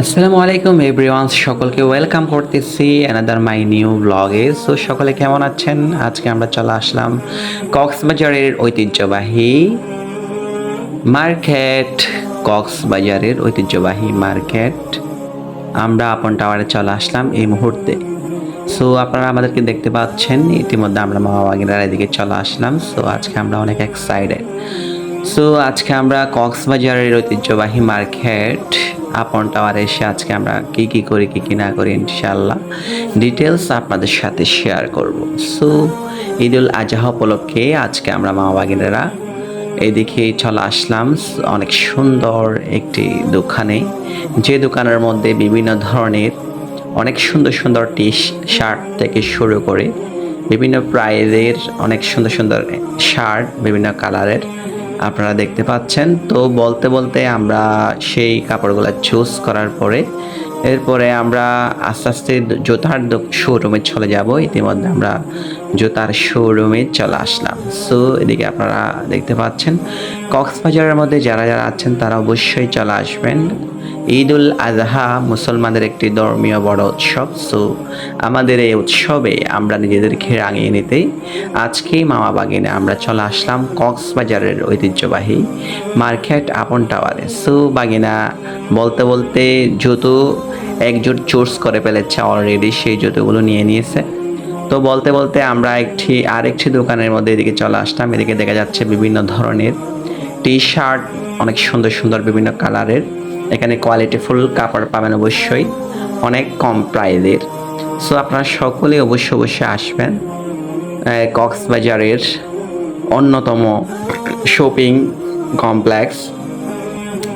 আসসালামু আলাইকুম এভরিওয়ান, সকলকে ওয়েলকাম করতেছি অ্যানাদার মাই নিউ ব্লগে সো সকলে কেমন আছেন? আজকে আমরা চলে আসলাম কক্সবাজারের ঐতিহ্যবাহী মার্কেট, কক্সবাজারের ঐতিহ্যবাহী মার্কেট। আমরা আপন টাওয়ারে চলে আসলাম এই মুহূর্তে। সো আপনারা আমাদেরকে দেখতে পাচ্ছেন, ইতিমধ্যে আমরা মামাবাগিনার এদিকে চলে আসলাম। সো আজকে আমরা অনেক এক্সাইটেড সো আজকে আমরা কক্সবাজারের ঐতিহ্যবাহী মার্কেট আপন টাওয়ারে এসে আজকে আমরা কি কি করি, কি কি না করি ইনশাল্লাহ ডিটেলস আপনাদের সাথে শেয়ার করব। সো ঈদুল আজহা উপলক্ষে আজকে আমরা মামাবাগিনেরা এদিকে চলে আসলাম। অনেক সুন্দর একটি দোকানে। যে দোকানের মধ্যে বিভিন্ন ধরনের অনেক সুন্দর সুন্দর টি শার্ট থেকে শুরু করে বিভিন্ন প্রাইজের অনেক সুন্দর সুন্দর শার্ট, বিভিন্ন কালারের আপনারা দেখতে পাচ্ছেন। তো বলতে বলতে আমরা সেই কাপড়গুলো চুজ করার পরে, এরপরে আমরা আস্তে আস্তে যথার্থ শোরুমে চলে যাব। ইতিমধ্যে আমরা জুতার শোরুমে চলে আসলাম। সো এদিকে আপনারা দেখতে পাচ্ছেন, কক্সবাজারের মধ্যে যারা যারা আছেন, তারা অবশ্যই চলে আসবেন। ঈদ উল আজহা মুসলমানদের একটি ধর্মীয় বড় উৎসব। সো আমাদের এই উৎসবে আমরা নিজেদেরকে রাঙিয়ে নিতে আজকে মামা বাগিনে আমরা চলে আসলাম কক্সবাজারের ঐতিহ্যবাহী মার্কেট আপন টাওয়ারে। সো বাগিনা বলতে বলতে জুতো একজোট চোর্স করে ফেলেছে অলরেডি সেই জুতোগুলো নিয়ে নিয়েছে। তো বলতে বলতে আমরা একটি, আরেকটি দোকানের মধ্যে এদিকে চলে আসলাম। এদিকে দেখা যাচ্ছে বিভিন্ন ধরনের টি শার্ট অনেক সুন্দর সুন্দর বিভিন্ন কালারের। এখানে কোয়ালিটি ফুল কাপড় পাবেন অবশ্যই, অনেক কম প্রাইজের। সো আপনারা সকলে অবশ্যই অবশ্যই আসবেন। কক্সবাজারের অন্যতম শপিং কমপ্লেক্স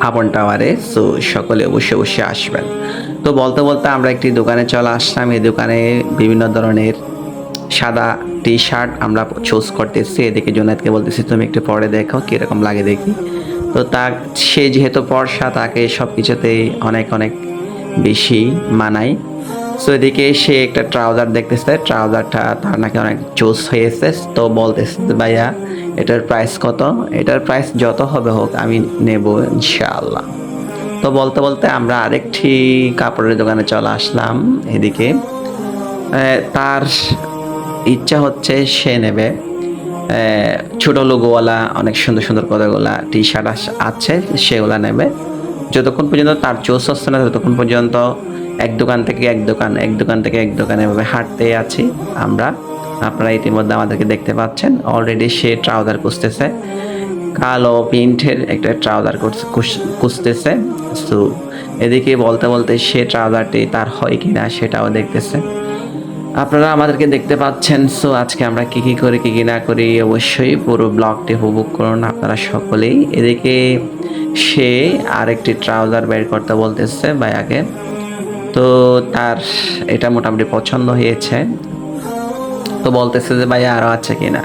আপন টাওয়ারে সো সকলে অবশ্যই অবশ্যই আসবেন। তো বলতে বলতে আমরা একটি দোকানে চলে আসলাম। এই দোকানে বিভিন্ন ধরনের সাদা টি শার্ট আমরা চুজ করতেছি। এদিকে জোনাতকে বলতেছি, তুমি একটু পরে দেখো কীরকম লাগে দেখি? তো তা সে যেহেতু পর্ষা তাকে সব কিছুতেই অনেক অনেক বেশি মানায়। সো এদিকে সে একটা ট্রাউজার দেখতেছে। ট্রাউজারটা তার নাকি অনেক চুজ হয়েছে। তো বলতেছে, ভাইয়া, এটার প্রাইস কত? এটার প্রাইস যত হবে হোক, আমি নেব ইনশাআল্লাহ। তো বলতে বলতে আমরা আরেকটি কাপড়ের দোকানে চলে আসলাম। এদিকে তার ইচ্ছা হচ্ছে সে নেবে। ছোট লোগোওয়ালা, অনেক সুন্দর সুন্দর কতগুলা টি শার্ট আছে, সেগুলা নেবে। যতক্ষণ পর্যন্ত তার চোস হচ্ছে না, ততক্ষণ পর্যন্ত এক দোকান থেকে এক দোকান এক দোকান থেকে এক দোকানে এভাবে হাঁটতে আছি আমরা। আপনারা ইতিমধ্যে আমাদেরকে দেখতে পাচ্ছেন। অলরেডি সে ট্রাউজার খুঁজতেছে। কালো প্রিন্টের একটা ট্রাউজার খুঁজতেছে। তো এদিকে বলতে বলতে সে ট্রাউজারটি তার হয় কিনা সেটাও দেখতেছে। আপনারা আমাদেরকে দেখতে পাচ্ছেন সো আজকে আমরা কি কি করি, কি কি না করি, অবশ্যই পুরো ব্লগটি উপভোগ করুন আপনারা সকলেই। এদিকে সে আরেকটি ট্রাউজার বের করতে বলতেছে ভাইয়াকে। তো তার, এটা মোটামুটি পছন্দ হয়েছে। তো বলতেছে যে ভাইয়া আরও আছে কিনা।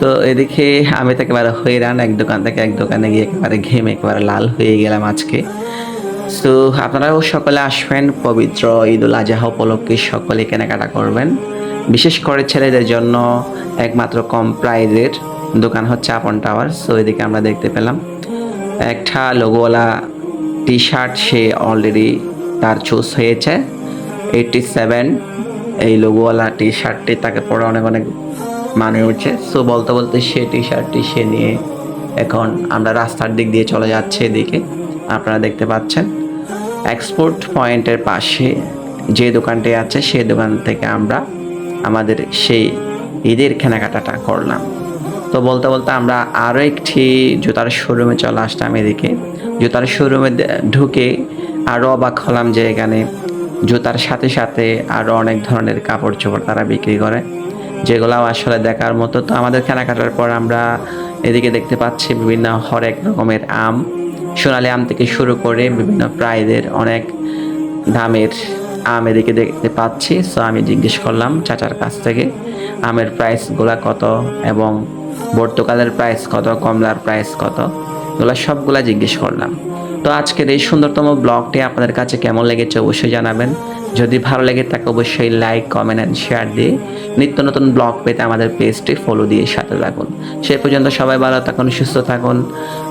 তো এদিকে আমি তো একেবারে হইরান, এক দোকান থেকে এক দোকানে গিয়ে একেবারে ঘেমে, একেবারে লাল হয়ে গেলাম আজকে। তো আপনারাও সকলে আসবেন, পবিত্র ঈদ উল আজহা উপলক্ষে সকলে কেনাকাটা করবেন। বিশেষ করে ছেলেদের জন্য একমাত্র কম প্রাইজের দোকান হচ্ছে আপন টাওয়ার সো এদিকে আমরা দেখতে পেলাম। একটা লোগোওয়ালা টি শার্ট সে অলরেডি তার চুজ হয়েছে। এইটটি সেভেন এই লোগোওয়ালা টি শার্টটি তাকে পরে অনেক অনেক মানে উঠছে। সো বলতে বলতে সে টি শার্টটি সে নিয়ে এখন আমরা রাস্তার দিক দিয়ে চলে যাচ্ছে এদিকে। আপনারা দেখতে পাচ্ছেন। এক্সপোর্ট পয়েন্টের পাশে যে দোকানটি আছে সেই দোকান থেকে আমরা আমাদের সেই ঈদের কেনাকাটাটা করলাম। তো বলতে বলতে আমরা আরও একটি জুতার শোরুমে চলে আসলাম এদিকে। জুতার শোরুমে ঢুকে আরও অবাক হলাম যে এখানে জুতার সাথে সাথে আরও অনেক ধরনের কাপড় চোপড় তারা বিক্রি করে, যেগুলাও আসলে দেখার মতো। তো আমাদের কেনাকাটার পর আমরা এদিকে দেখতে পাচ্ছি বিভিন্ন হরেক রকমের আম সোনালি আম থেকে শুরু করে বিভিন্ন প্রাইজের অনেক দামের আম এদিকে দেখতে পাচ্ছি। সো আমি জিজ্ঞেস করলাম চাচার কাছ থেকে, আমের প্রাইসগুলো কত এবং বর্তকালের প্রাইস কত, কমলার প্রাইস কত? এগুলো সবগুলা জিজ্ঞেস করলাম। তো আজকের এই সুন্দরতম ব্লগটি আপনাদের কাছে কেমন লেগেছে অবশ্যই জানাবেন। যদি ভালো লাগে তাকে অবশ্যই লাইক কমেন্ট অ্যান্ড শেয়ার দিয়ে নিত্য নতুন ব্লগ পেতে আমাদের পেজটি ফলো দিয়ে সাথে থাকুন। সে পর্যন্ত সবাই ভালো থাকুন, সুস্থ থাকুন।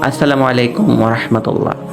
আসসালামু আলাইকুম রহমতুল্লাহ।